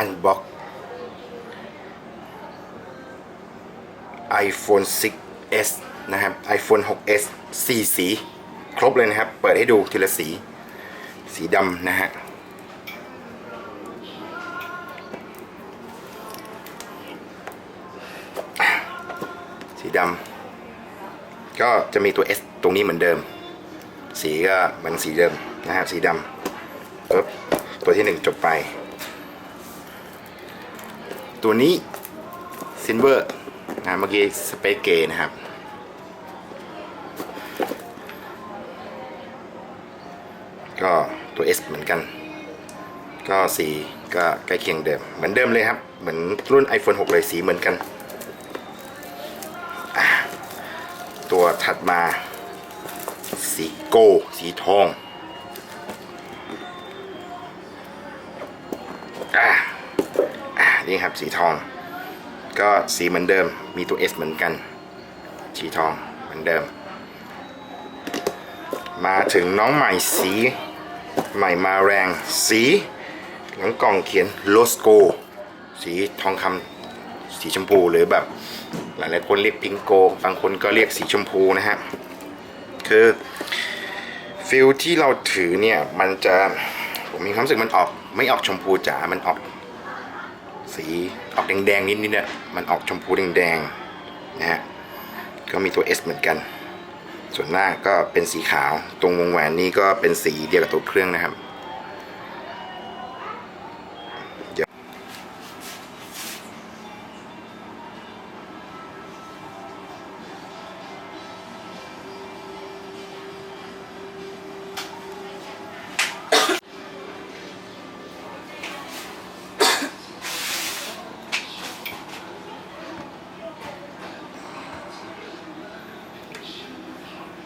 unbox iPhone 6s นะครับ iPhone 6s 4สี ครบเลยนะครับ เปิดให้ดูทีละสี สีดำนะฮะสีดำก็จะมีตัว S ตรงนี้เหมือนเดิม สีก็เหมันสีเดิมนะฮะสีดำปึ๊บตัวที่หนึ่งจบไป ตัวนี้ซินเวอร์นะเมื่อกี้สเปกเกนะครับ ก็ตัว S เหมือนกัน ก็สีก็ใกล้เคียงเดิม เหมือนเดิมเลยครับ เหมือนรุ่น iPhone 6 เลยสีเหมือนกัน ตัวถัดมาสีโกสีทอง อ่า นี่ครับสีทอง ก็สีเหมือนเดิมมีตัว S เหมือนกัน สีทองเหมือนเดิม มาถึงน้องใหม่สีใหม่มาแรงสีหลังกล่องเขียนโลสโก สีทองคำสีชมพูหรือแบบหลายๆคนเรียกพิงโก บางคนก็เรียกสีชมพูนะฮะ คือฟิลที่เราถือเนี่ย มันจะ ผมมีความรู้สึกมันออก ไม่ออกชมพูจ๋ามันออก สีออกแดงๆนิดๆเนี่ยมันออกชมพูแดงๆนะฮะก็มีตัว S เหมือนกัน ส่วนหน้าก็เป็นสีขาว ตรงวงแหวนนี่ก็เป็นสีเดียวกับตัวเครื่องนะครับ